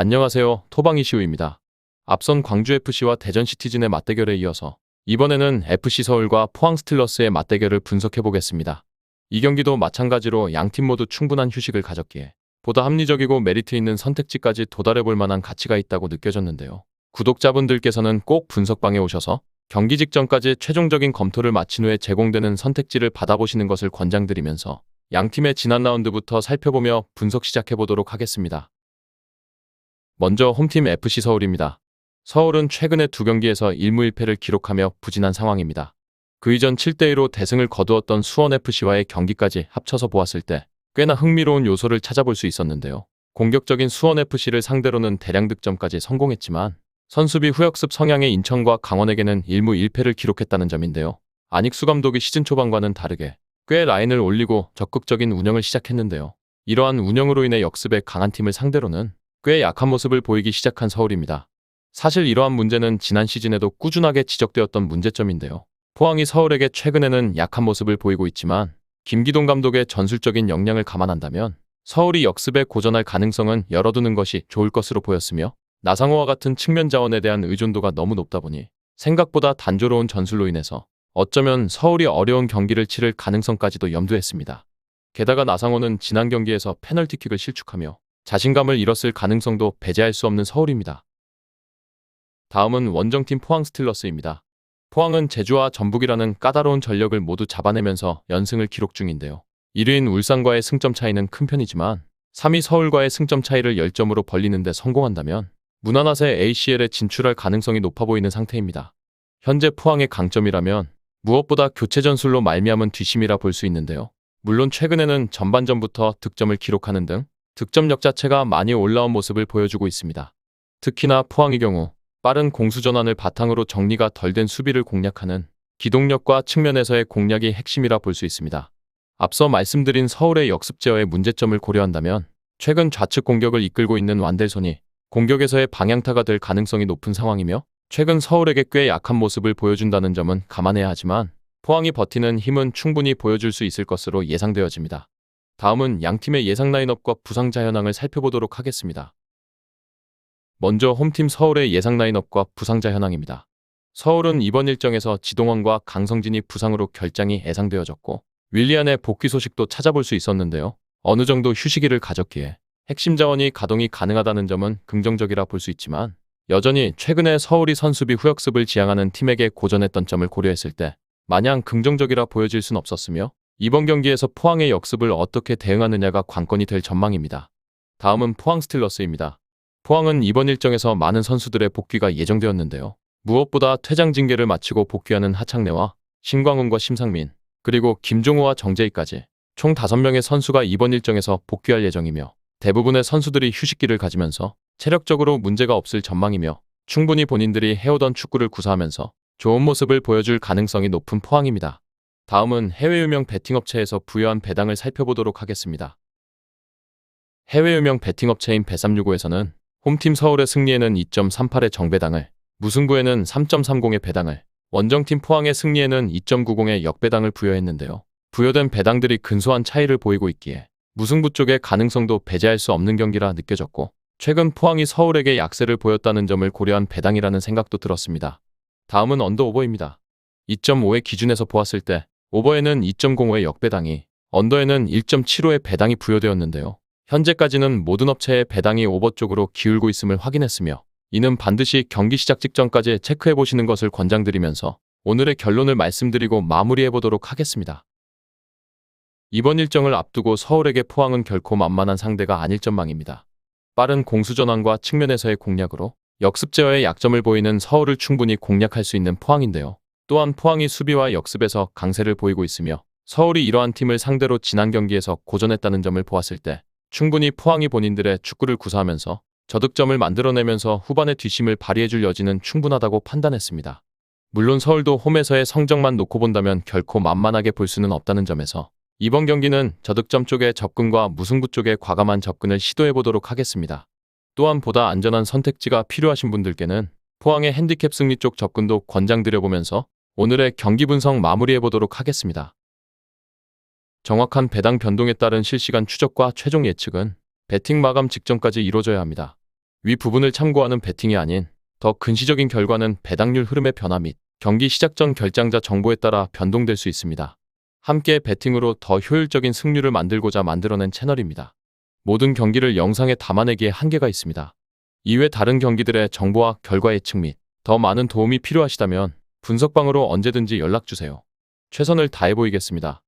안녕하세요. 토방이시우입니다. 앞선 광주FC와 대전시티즌의 맞대결에 이어서 이번에는 FC 서울과 포항 스틸러스의 맞대결을 분석해 보겠습니다. 이 경기도 마찬가지로 양팀 모두 충분한 휴식을 가졌기에 보다 합리적이고 메리트 있는 선택지까지 도달해 볼 만한 가치가 있다고 느껴졌는데요. 구독자분들께서는 꼭 분석방에 오셔서 경기 직전까지 최종적인 검토를 마친 후에 제공되는 선택지를 받아보시는 것을 권장드리면서 양팀의 지난 라운드부터 살펴보며 분석 시작해 보도록 하겠습니다. 먼저 홈팀 FC 서울입니다. 서울은 최근에 두 경기에서 1무 1패를 기록하며 부진한 상황입니다. 그 이전 7대2로 대승을 거두었던 수원FC와의 경기까지 합쳐서 보았을 때 꽤나 흥미로운 요소를 찾아볼 수 있었는데요. 공격적인 수원FC를 상대로는 대량 득점까지 성공했지만 선수비 후역습 성향의 인천과 강원에게는 1무 1패를 기록했다는 점인데요. 안익수 감독이 시즌 초반과는 다르게 꽤 라인을 올리고 적극적인 운영을 시작했는데요. 이러한 운영으로 인해 역습에 강한 팀을 상대로는 꽤 약한 모습을 보이기 시작한 서울입니다. 사실 이러한 문제는 지난 시즌에도 꾸준하게 지적되었던 문제점인데요. 포항이 서울에게 최근에는 약한 모습을 보이고 있지만 김기동 감독의 전술적인 역량을 감안한다면 서울이 역습에 고전할 가능성은 열어두는 것이 좋을 것으로 보였으며 나상호와 같은 측면 자원에 대한 의존도가 너무 높다 보니 생각보다 단조로운 전술로 인해서 어쩌면 서울이 어려운 경기를 치를 가능성까지도 염두했습니다. 게다가 나상호는 지난 경기에서 페널티킥을 실축하며 자신감을 잃었을 가능성도 배제할 수 없는 서울입니다. 다음은 원정팀 포항 스틸러스입니다. 포항은 제주와 전북이라는 까다로운 전력을 모두 잡아내면서 연승을 기록 중인데요. 1위인 울산과의 승점 차이는 큰 편이지만 3위 서울과의 승점 차이를 10점으로 벌리는데 성공한다면 무난하세 ACL에 진출할 가능성이 높아 보이는 상태입니다. 현재 포항의 강점이라면 무엇보다 교체 전술로 말미암은 뒷심이라 볼 수 있는데요. 물론 최근에는 전반전부터 득점을 기록하는 등 득점력 자체가 많이 올라온 모습을 보여주고 있습니다. 특히나 포항의 경우 빠른 공수 전환을 바탕으로 정리가 덜 된 수비를 공략하는 기동력과 측면에서의 공략이 핵심이라 볼 수 있습니다. 앞서 말씀드린 서울의 역습 제어의 문제점을 고려한다면 최근 좌측 공격을 이끌고 있는 완델손이 공격에서의 방향타가 될 가능성이 높은 상황이며 최근 서울에게 꽤 약한 모습을 보여준다는 점은 감안해야 하지만 포항이 버티는 힘은 충분히 보여줄 수 있을 것으로 예상되어집니다. 다음은 양팀의 예상 라인업과 부상자 현황을 살펴보도록 하겠습니다. 먼저 홈팀 서울의 예상 라인업과 부상자 현황입니다. 서울은 이번 일정에서 지동원과 강성진이 부상으로 결장이 예상되어졌고 윌리안의 복귀 소식도 찾아볼 수 있었는데요. 어느 정도 휴식기를 가졌기에 핵심 자원이 가동이 가능하다는 점은 긍정적이라 볼 수 있지만 여전히 최근에 서울이 선수비 후역습을 지향하는 팀에게 고전했던 점을 고려했을 때 마냥 긍정적이라 보여질 순 없었으며 이번 경기에서 포항의 역습을 어떻게 대응하느냐가 관건이 될 전망입니다. 다음은 포항 스틸러스입니다. 포항은 이번 일정에서 많은 선수들의 복귀가 예정되었는데요. 무엇보다 퇴장 징계를 마치고 복귀하는 하창래와 신광훈과 심상민, 그리고 김종호와 정재희까지 총 5명의 선수가 이번 일정에서 복귀할 예정이며 대부분의 선수들이 휴식기를 가지면서 체력적으로 문제가 없을 전망이며 충분히 본인들이 해오던 축구를 구사하면서 좋은 모습을 보여줄 가능성이 높은 포항입니다. 다음은 해외 유명 베팅 업체에서 부여한 배당을 살펴보도록 하겠습니다. 해외 유명 베팅 업체인 배365에서는 홈팀 서울의 승리에는 2.38의 정배당을, 무승부에는 3.30의 배당을, 원정팀 포항의 승리에는 2.90의 역배당을 부여했는데요. 부여된 배당들이 근소한 차이를 보이고 있기에 무승부 쪽의 가능성도 배제할 수 없는 경기라 느껴졌고 최근 포항이 서울에게 약세를 보였다는 점을 고려한 배당이라는 생각도 들었습니다. 다음은 언더 오버입니다. 2.5의 기준에서 보았을 때 오버에는 2.05의 역배당이 언더에는 1.75의 배당이 부여되었는데요. 현재까지는 모든 업체의 배당이 오버 쪽으로 기울고 있음을 확인했으며 이는 반드시 경기 시작 직전까지 체크해 보시는 것을 권장드리면서 오늘의 결론을 말씀드리고 마무리해 보도록 하겠습니다. 이번 일정을 앞두고 서울에게 포항은 결코 만만한 상대가 아닐 전망입니다. 빠른 공수 전환과 측면에서의 공략으로 역습 제어의 약점을 보이는 서울을 충분히 공략할 수 있는 포항인데요. 또한 포항이 수비와 역습에서 강세를 보이고 있으며 서울이 이러한 팀을 상대로 지난 경기에서 고전했다는 점을 보았을 때 충분히 포항이 본인들의 축구를 구사하면서 저득점을 만들어내면서 후반의 뒷심을 발휘해줄 여지는 충분하다고 판단했습니다. 물론 서울도 홈에서의 성적만 놓고 본다면 결코 만만하게 볼 수는 없다는 점에서 이번 경기는 저득점 쪽의 접근과 무승부 쪽의 과감한 접근을 시도해 보도록 하겠습니다. 또한 보다 안전한 선택지가 필요하신 분들께는 포항의 핸디캡 승리 쪽 접근도 권장드려보면서 오늘의 경기 분석 마무리해 보도록 하겠습니다. 정확한 배당 변동에 따른 실시간 추적과 최종 예측은 배팅 마감 직전까지 이루어져야 합니다. 위 부분을 참고하는 베팅이 아닌 더 근시적인 결과는 배당률 흐름의 변화 및 경기 시작 전 결장자 정보에 따라 변동될 수 있습니다. 함께 베팅으로 더 효율적인 승률을 만들고자 만들어낸 채널입니다. 모든 경기를 영상에 담아내기에 한계가 있습니다. 이외 다른 경기들의 정보와 결과 예측 및 더 많은 도움이 필요하시다면 분석방으로 언제든지 연락주세요. 최선을 다해 보이겠습니다.